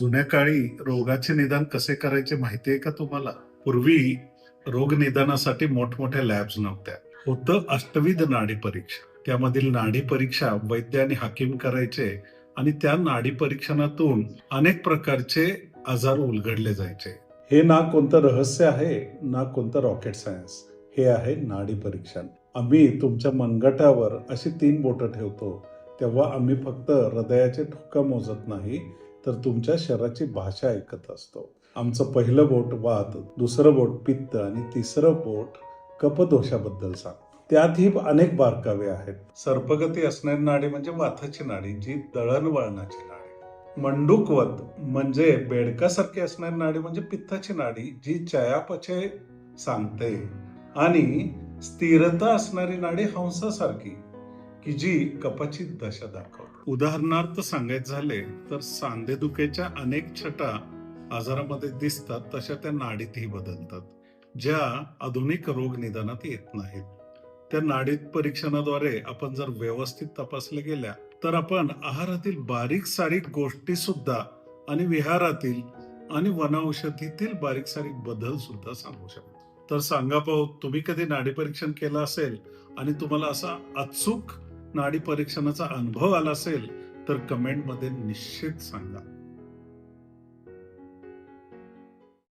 जुन्या काळी रोगाचे निदान कसे करायचे माहिती आहे का तुम्हाला? पूर्वी रोग निदानासाठी मोठमोठ्या लॅब्स नव्हत्या. होतं अष्टविध नाडी परीक्षा. त्यामधील नाडी परीक्षा वैद्य आणि हाकीम करायचे आणि त्या नाडी परीक्षणातून अनेक प्रकारचे आजार उलगडले जायचे. हे ना कोणतं रहस्य आहे ना कोणतं रॉकेट सायन्स. हे आहे नाडी परीक्षण. आम्ही तुमच्या मनगटावर अशी तीन बोटं ठेवतो. तेव्हा आम्ही फक्त हृदयाचे ठोका मोजत नाही तर तुमच्या शरीराची भाषा ऐकत असतो. आमचं पहिलं बोट वात दुसरं बोट पित्त आणि तिसरं बोट कपदोषाबद्दल सांग. त्यातही अनेक बारकावे आहेत. सर्पगती असणारी नाडी म्हणजे वाथाची नाडी जी दळणवळणाची नाडी. मंडूकवत म्हणजे बेडकासारखी असणारी नाडी म्हणजे पित्ताची नाडी जी चयापचय सांगते. आणि स्थिरता असणारी नाडी हंसासारखी. की जी कपाची दशा दाखवते. उदाहरणार्थ सांगायचं झाले तर सांधेदुखेच्या अनेक छटा आजारामध्ये दिसतात तशा त्या नाडीतही बदलतात ज्या आधुनिक रोग निदानात येत नाहीत. त्या नाडीत परीक्षणाद्वारे आपण जर व्यवस्थित तपासल्या गेल्या तर आपण आहारातील बारीक सारीक गोष्टी सुद्धा आणि विहारातील आणि वनौषधीतील बारीक सारीक बदल सुद्धा सांगू शकतो. तर सांगा पाहू तुम्ही कधी नाडी परीक्षण केलं असेल आणि तुम्हाला असा अचूक नाडी परीक्षणाचा अनुभव आला असेल तर कमेंटमध्ये निश्चित सांगा.